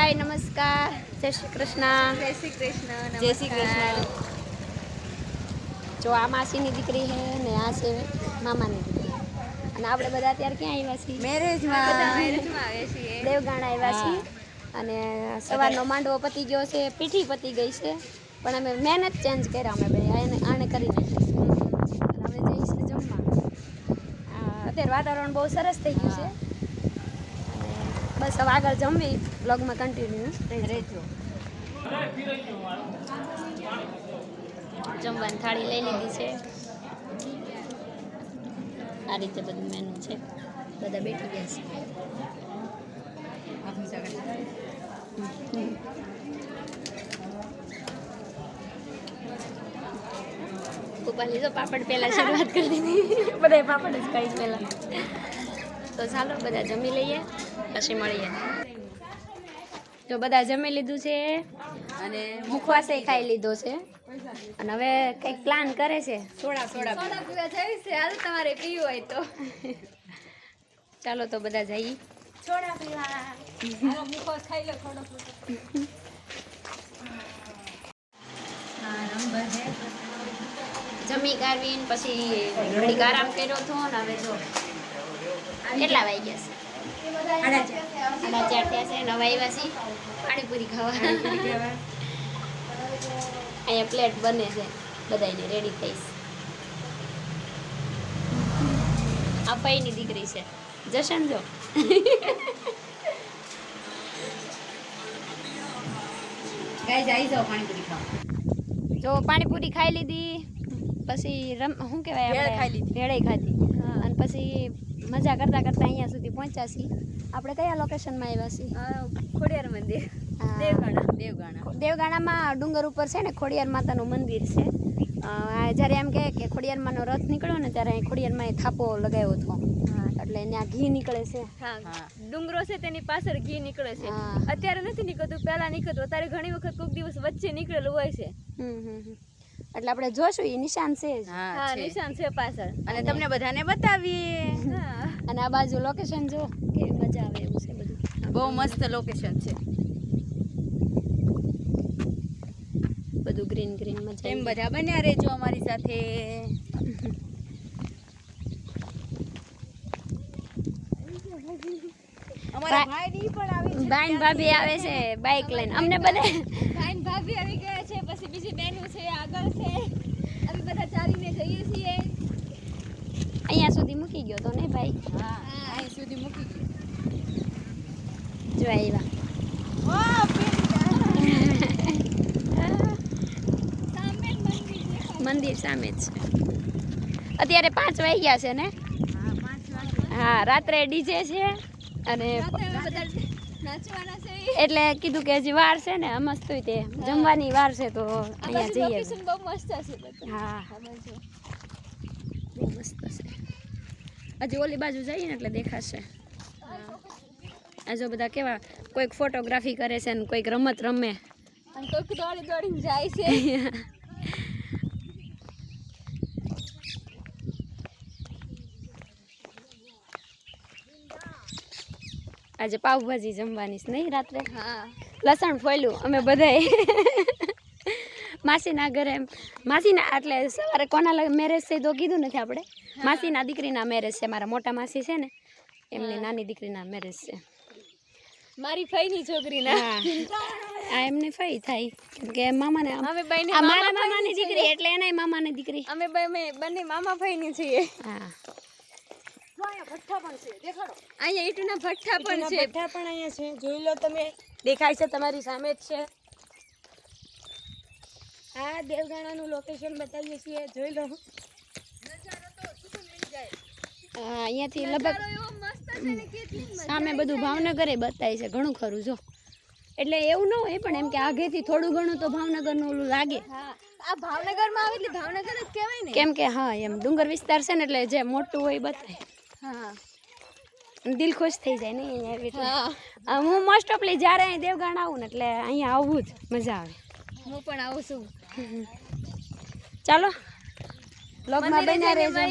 હાય નમસ્કાર. જય શ્રી કૃષ્ણ. જય શ્રી કૃષ્ણ જય શ્રી કૃષ્ણ. જો આ માસીની દીકરી છે ને આ છે મામાની દીકરી. અને આપણે બધા અત્યારે ક્યાં આવ્યા છીએ? મેરેજમાં મેરેજમાં આવ્યા છીએ. દેવગાણા આવ્યા છીએ. અને સવારનો માંડવો પતી ગયો છે પીઠી પતી ગઈ છે. પણ અમે મહેનત ચેન્જ કર્યા અમે ભાઈ આને આને કરી નાખી અમે હવે જઈશું જમવા. અત્યારે વાતાવરણ બહુ સરસ થઈ ગયું છે. બસ હવે આગળ જમવી બ્લોગમાં કન્ટિન્યુ રહેજો. જમવાની થાળી લઈ લીધી છે. આ રીતે બધું મેનુ છે. બધા બેઠી ગયા છે. ગોપાલી તો પાપડ પહેલાં શરૂઆત કરી દીધી. બધા પાપડ જ ખાઈ પહેલા તો ચાલો બધા જમી લઈએ. પછી મળીએ. જો બધા જમી લીધું છે અને મુખવાસે ખાઈ લીધો છે. અને હવે કંઈક પ્લાન કરે છે. સોડા સોડા સોડા પીવા જવી છે. હાલ તમારે પીવું હોય તો. ચાલો તો બધા જઈએ. સોડા પીવા મુખવાસ ખાઈ લો થોડો જમી કાઢવીને પછી ઘડીક આરામ કર્યો હતો ને હવે જો કેટલા વાગ્યા છે? સાડા થયા છે નવા આવ્યા છીએ પાણીપુરી ખાવા. અહીંયા પ્લેટ બને છે બધાને રેડી થઈશ આ પૈની દીકરી છે. જશન જો. પાણીપુરી જો પાણીપુરી ખાઈ લીધી. પછી રમ શું કહેવાય ભેળ ખાઈ લીધી. ભેળે ખાધી. અને પછી મજા કરતા કરતા અહીંયા સુધી પહોંચ્યા છીએ. આપણે કયા લોકેશનમાં આવ્યા છીએ? ખોડિયાર મંદિર. દેવગાણા. દેવગાણા. દેવગાણામાં ડુંગર ઉપર છે ને ખોડિયાર માતાનું મંદિર છે. જ્યારે એમ કહે કે ખોડિયાર માનો રથ નીકળ્યો ને ત્યારે અહીં ખોડિયારમાં થાપો લગાવ્યો હતો. એટલે ત્યાં ઘી નીકળે છે. હા. ડુંગરો છે તેની પાછળ ઘી નીકળે છે. અત્યારે નથી નીકળતું પહેલાં નીકળતું. અત્યારે ઘણી વખત કોઈક દિવસ વચ્ચે નીકળેલું હોય છે. હમ હમ હમ. એટલે આપણે જોશું એ નિશાન છે હા નિશાન છે પાછળ. અને તમને બધાને બતાવીએ. અને આ બાજુ લોકેશન જો કે મજા આવે એવું છે બધું. બહુ મસ્ત લોકેશન છે. બધું ગ્રીન ગ્રીન મજા એમ બધા બન્યા રહેજો અમારી સાથે. અમારા ભાઈ પણ આવી છે ભાભી આવે છે બાઇક લઈને. અમને બધા ભાઈ ભાભી આવી ગયા છે પછી બીજી બહેનો છે આગળ છે. અમે બધા ચાલીને જઈએ છીએ. અહીંયા સુધી મૂકી ગયો તો ને ભાઈ? હા અહીં સુધી મૂકી ગયો. જો આવ્યા મંદિર સામે જ છે. અત્યારે પાંચ વાગ્યા છે ને? હા રાત્રે ડીજે છે. અને એટલે કીધું કે હજી વાર છે ને મસ્ત તે. જમવાની વાર છે તો અહીંયા જઈએ. બહુ મસ્ત છે હા. બહુ મસ્ત છે. હજી ઓલી બાજુ જઈએ ને એટલે દેખાશે. જો બધા કેવા કોઈક ફોટોગ્રાફી કરે છે ને કોઈક રમત રમે. અને કોઈક દોડી દોડીને જાય છે. આજે પાવભાજી જમવાની છે નહીં રાત્રે? હા. લસણ ફોલ્યું અમે બધાએ. માસીના ઘરે એમ માસીના એટલે સવારે કોના મેરેજ છે તો કીધું નથી આપણે. માસીના દીકરીના મેરેજ છે મારા મોટા માસી છે ને એમની નાની દીકરીના મેરેજ છે. મારી ફઈની છોકરીના. આ એમને ફઈ થાય કે મામાને અમે બંને મારા મામાની દીકરી એટલે એનાય મામાની દીકરી. અમે બંને મામા ફઈની છીએ. હા. અહીંયા ઈટના ભઠ્ઠા પણ છે. ભઠ્ઠા પણ અહીંયા છે. જોઈ લો તમે દેખાય છે તમારી સામે જ છે. આ દેવગાણાનું લોકેશન બતાવીએ છીએ. જોઈ લો. હા, અહીંયાથી લગભગ સામે બધું ભાવનગરે બતાય છે ઘણું ખરું જો. એટલે એવું ન હોય પણ એમ કે આગેથી થોડું ઘણું તો ભાવનગરનું ઓલું લાગે. હા આ ભાવનગરમાં આવે એટલે ભાવનગર જ કહેવાય ને. કેમ કે હા એમ ડુંગર વિસ્તાર છે ને એટલે જે મોટું હોય બતાય. હા. દિલ ખુશ થઈ જાય ને અહીંયા એટલે. હા. મોસ્ટ ઓફલી જ્યારે અહીં દેવગણ આવું ને એટલે અહીંયા આવવું જ મજા આવે. હું પણ આવું છું. ચાલો બ્લોગમાં બન્યા રહેજો.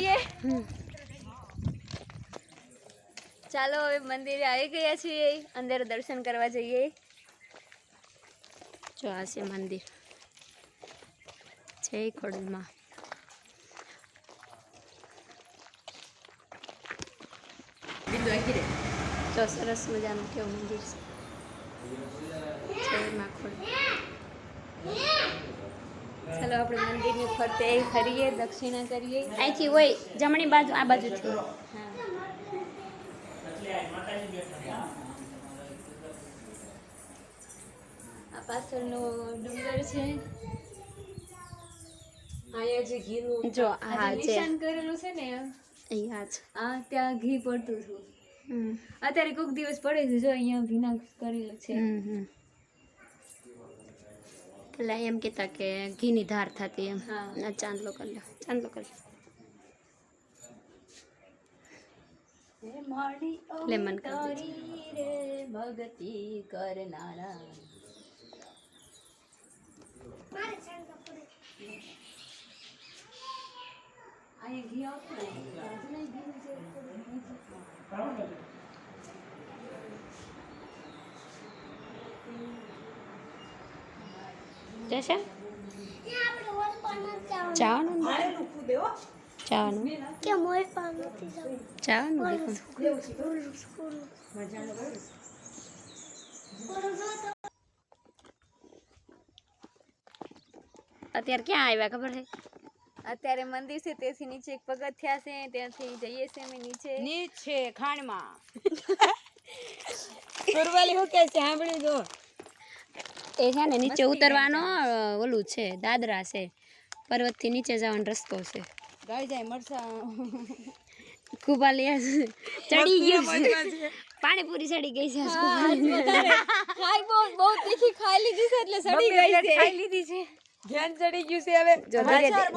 ચાલો હવે મંદિરે આવી ગયા છીએ. અંદર દર્શન કરવા જઈએ. જો આ છે મંદિર. જય ખોડલમાં. જો સરસ મજાનું કેવું મંદિર છે. ચાલો આપણે મંદિરની ફરતે ફરીએ દક્ષિણા કરીએ. અહીંથી હોય જમણી બાજુ આ બાજુથી હા. આ પાછળનો ડુંગર છે. અહીંયા જે ઘીનું જો આ જે કરેલું છે ને અહીંયા છે આ ત્યાં ઘી પડતું હતું. અત્યારે કોઈક દિવસ પડે છે જો અહીંયા ભીના કરેલું છે. હમ હમ. પેલા એમ કહેતા કે ઘીની ધાર થતી એમ. હા. ના ચાંદલો કરી લો ચાંદલો કરી લો લેમન કરી દેજો. ભગતિ કરનારા. અહીંયા ઘી આવતું ને. રાજના ઘીનું છે થોડું ઘી છે. જશે જવાનું ને? મારે રૂકવું દે હો જવાનું જવાનું દીકું મજાનો કરો. અત્યારે ક્યાં આવ્યા ખબર છે અત્યારે મંદિર છે તેથી નીચે એક પગથિયા છે ત્યાંથી જઈએ છે અમે નીચે. નીચે ખાણમાં. સુરવાલી હું કે છે? સાંભળી જો. એ છે ને નીચે ઉતરવાનો ઓલું છે દાદરા છે. પર્વતથી નીચે જવાનો રસ્તો છે. ગાઈ જાય મરસા. કુબાલિયા ચડી ગયું છે. પાણીપુરી ચડી ગઈ છે. ખાઈ બહુ બહુ તીખી ખાઈ લીધી છે એટલે સડી ગઈ છે. ખાઈ લીધી છે. ધ્યાન ચડી ગયું છે હવે.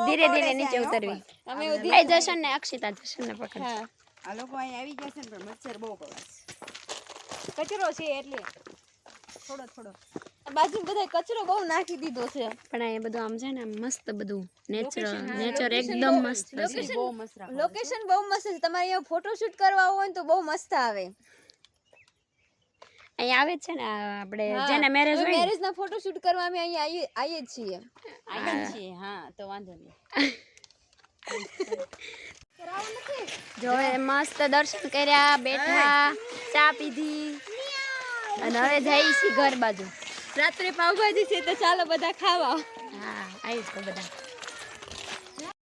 ધીરે ધીરે નીચે ઉતરવી. અમે ઉધી જશન ને અક્ષિતા જશન ને પકડ. આ લોકો અહીં આવી ગયા છે ને પણ મચ્છર બહુ કવાય કચરો છે એટલે. થોડો થોડો. બાજુ બધા કચરો બહુ નાખી દીધો છે. પણ આ બધું આમ છે ને મસ્ત બધું. નેચર નેચર એકદમ મસ્ત છે. બહુ મસ્ત લોકેશન બહુ મસ્ત છે. તમારે અહીંયા ફોટોશૂટ કરવા હોય તો બહુ મસ્ત આવે. અહીં આવે છે ને આપણે જેને મેરેજ હોય મેરેજ ના ફોટોશૂટ કરવા અમે અહીંયા આવીએ આવીએ છીએ. આનંદ છે હા તો વાંધો નહીં. જો મસ્ત દર્શન કર્યા બેઠા ચા પીધી અને હવે જઈશી ઘર બાજુ. રાત્રે પાવભાજી છે તો ચાલો બધા ખાવા. હા આવીશ તો બધા.